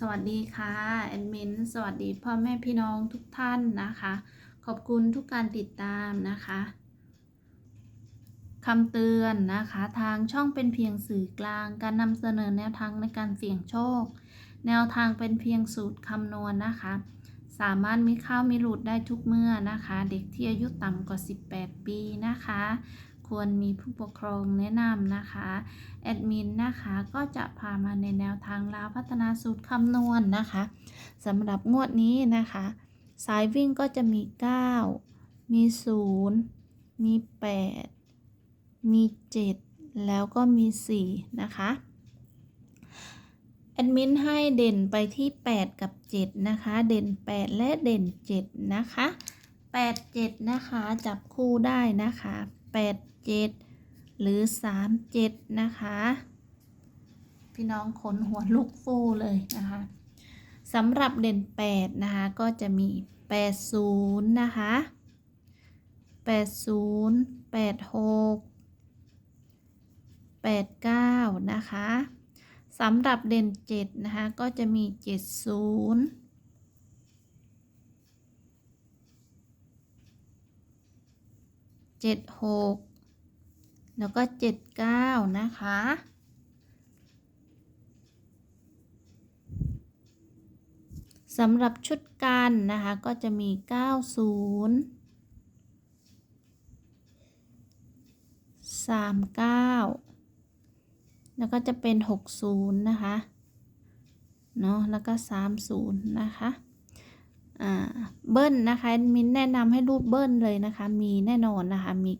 สวัสดีค่ะแอดมินสวัสดีพ่อแม่พี่น้องทุกท่านนะคะ ขอบคุณทุกการติดตามนะคะคำเตือนนะคะ ทางช่องเป็นเพียงสื่อกลาง การนำเสนอแนวทางในการเสี่ยงโชค แนวทางเป็นเพียงสูตรคำนวณนะคะ สามารถมีเข้ามีหลุดได้ทุกเมื่อนะคะ เด็กที่อายุต่ำกว่า 18 ปีนะคะ ควรมีผู้ปกครองแนะนำนะคะแอดมินนะคะก็จะพามาในแนวทางลาวพัฒนาสูตรคำนวณนะคะสำหรับงวดนี้นะคะ สายวิ่งก็จะมี 9 มี 0 มี 8 มี 7 แล้วก็มี 4 นะคะแอดมินให้เด่นไปที่ 8 กับ 7 นะคะ เด่น 8 และเด่น 7 นะคะ 8 7 นะคะ จับคู่ได้นะคะ 8 7 หรือ 3 7 นะคะ พี่น้องขนหัวลุกฟูเลยนะคะสำหรับเด่น 8 นะคะ ก็จะมี 80 นะคะ 80 86 89 นะคะสำหรับเด่น 7 นะคะ ก็จะมี 70 76แล้วก็79นะคะ สำหรับชุดกันนะคะก็จะมี90 39แล้วก็จะเป็น60นะคะ เนาะแล้วก็30นะคะ เบิ้ลนะคะมินแนะนำให้รูดเบิ้ลเลยนะคะ มีแน่นอนนะคะ มี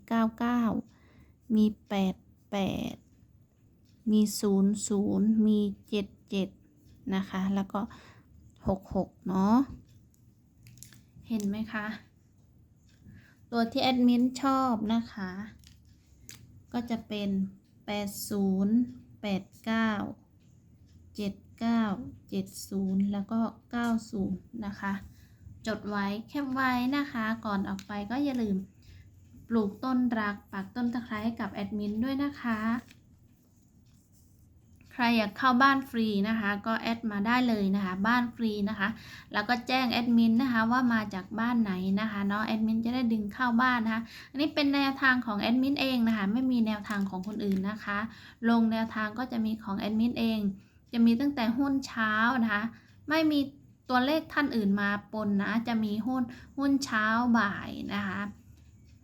99 มี 88 มี 00 มี 77 นะคะ แล้วก็ 66 เนาะ เห็นไหมคะ ตัวที่แอดมินชอบนะคะ ก็จะเป็น 80 89 79 70 แล้วก็ 90 นะคะ จดไว้แคปไว้นะคะ ก่อนออกไปก็อย่าลืมปลูกต้นรักปักต้นตะไคร้ให้กับแอดมินด้วยนะคะ ใครอยากเข้าบ้านฟรีนะคะ ก็แอดมาได้เลยนะคะ บ้านฟรีนะคะ แล้วก็แจ้งแอดมินนะคะว่ามาจากบ้านไหนนะคะเนาะแอดมินจะได้ดึงเข้าบ้านนะคะ อันนี้เป็นแนวทางของแอดมินเองนะคะ ไม่มีแนวทางของคนอื่นนะคะ ลงแนวทางก็จะมีของแอดมินเอง จะมีตั้งแต่หุ้นเช้านะคะ ไม่มี ตัวเลขท่านอื่นมาปนนะจะมีหุ้นหุ้นเช้าบ่ายนะคะ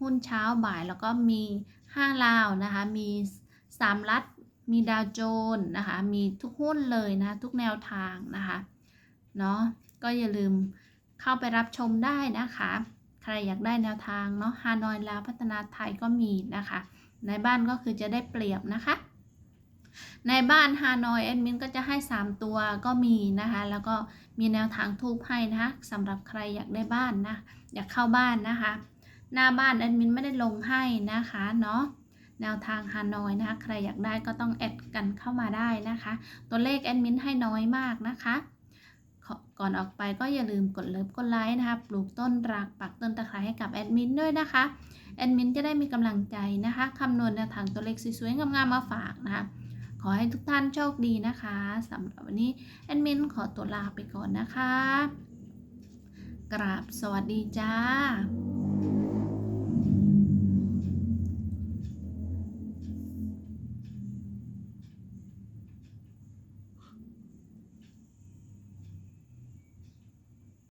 หุ้นเช้าบ่ายแล้วก็มีห้าลาวนะคะมีสามรัฐมีดาวโจนนะคะมีทุกหุ้นเลยนะทุกแนวทางนะคะเนาะก็อย่าลืมเข้าไปรับชมได้นะคะ ใครอยากได้แนวทางเนาะฮานอยลาวพัฒนาไทยก็มีนะคะ ในบ้านก็คือจะได้เปรียบนะคะ ในบ้านฮานอยแอดมินก็จะให้ 3 ตัวก็มีนะคะ แล้วก็มีแนวทางทูบให้นะคะสำหรับใครอยากได้บ้านนะ อยากเข้าบ้านนะคะ หน้าบ้านแอดมินไม่ได้ลงให้นะคะเนาะแนวทางฮานอยนะคะใครอยากได้ก็ต้องแอดกันเข้ามาได้นะคะ ตัวเลขแอดมินให้น้อยมากนะคะก่อนออกไปก็อย่าลืมกดเลิฟกดไลค์นะคะปลูกต้นรักปักต้นตะไคร้ให้กับแอดมินด้วยนะคะแอดมินจะได้มีกำลังใจนะคะคำนวณแนวทางตัวเลขสวยๆงามๆมาฝากนะคะ ขอให้ทุกท่านโชคดีนะคะสำหรับวันนี้แอดมินขอตัวลาไปก่อนนะคะ กราบสวัสดีจ้า